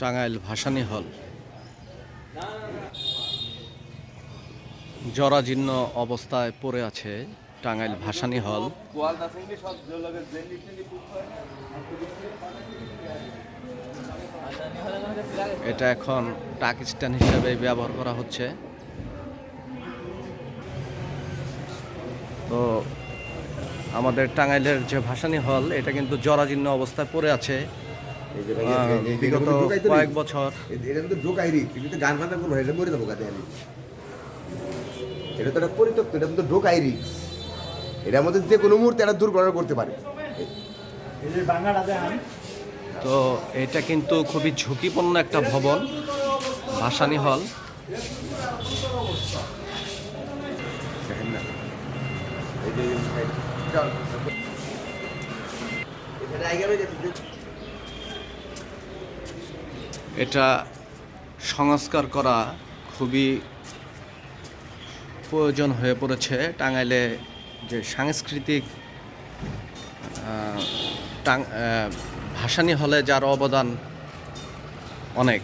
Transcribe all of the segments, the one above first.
টাঙ্গাইল ভাসানী হল। জরাজীর্ণ অবস্থায় পড়ে আছে টাঙ্গাইল ভাসানী হল। এটা এখন টাক স্ট্যান্ড হিসেবে ব্যবহার করা হচ্ছে। তো আমাদের টাঙ্গাইলের যে ভাসানী হল, এটা কিন্তু জরাজীর্ণ অবস্থায় পড়ে আছে। বিগত এটা। কয়েক বছর এটা কিন্তু কিন্তু তো গান বাজনা করব এটা মরে যাব গাতে আমি এটা তো একটা পরিত্যক্ত এটা কিন্তু ঢোকাই রিক্স এটার মধ্যে যে কোনো মুহূর্তে একটা দুর্ঘটনা করতে পারে তো এটা কিন্তু খুবই ঝুঁকিপূর্ণ একটা ভবন ভাসানি হল দেখেন না এটা সংস্কার করা খুবই প্রয়োজন হয়ে পড়েছে। টাঙ্গাইলে যে সাংস্কৃতিক ভাসানী হলে যার অবদান অনেক।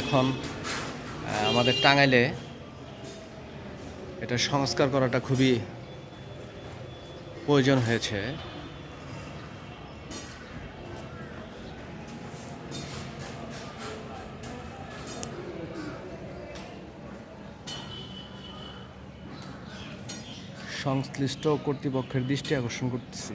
এখন আমাদের টাঙ্গাইলে এটা সংস্কার করাটা খুবই প্রয়োজন হয়েছে। সংশ্লিষ্ট কর্তৃপক্ষের দৃষ্টি আকর্ষণ করতেছি।